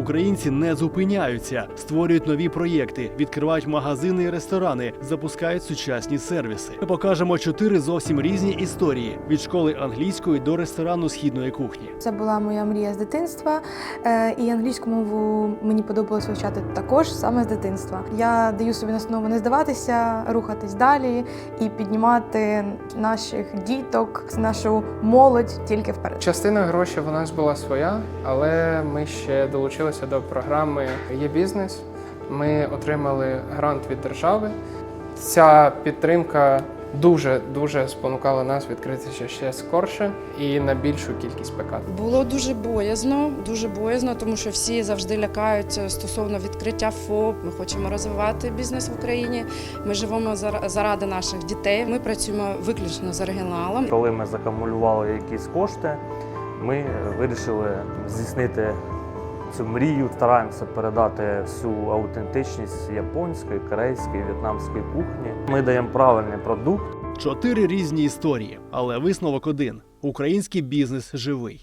Українці не зупиняються, створюють нові проєкти, відкривають магазини і ресторани, запускають сучасні сервіси. Ми покажемо чотири зовсім різні історії від школи англійської до ресторану східної кухні. Це була моя мрія з дитинства, е, і англійську мову мені подобалось вивчати також саме з дитинства. Я даю собі настанову не здаватися, рухатись далі і піднімати наших діток, нашу молодь тільки вперед. Частина грошей у нас була своя, але ми ще долучилися до програми Є бізнес. Ми отримали грант від держави. Ця підтримка дуже дуже спонукала нас відкритися ще скорше і на більшу кількість пекат. Було дуже боязно, дуже боязно, тому що всі завжди лякаються стосовно відкриття ФОП. Ми хочемо розвивати бізнес в Україні. Ми живемо зар- заради наших дітей. Ми працюємо виключно з оригіналом. Коли ми закамулювали якісь кошти, ми вирішили здійснити цю мрію. Стараємося передати всю аутентичність японської, корейської, в'єтнамської кухні. Ми даємо правильний продукт. Чотири різні історії, але висновок один: український бізнес живий.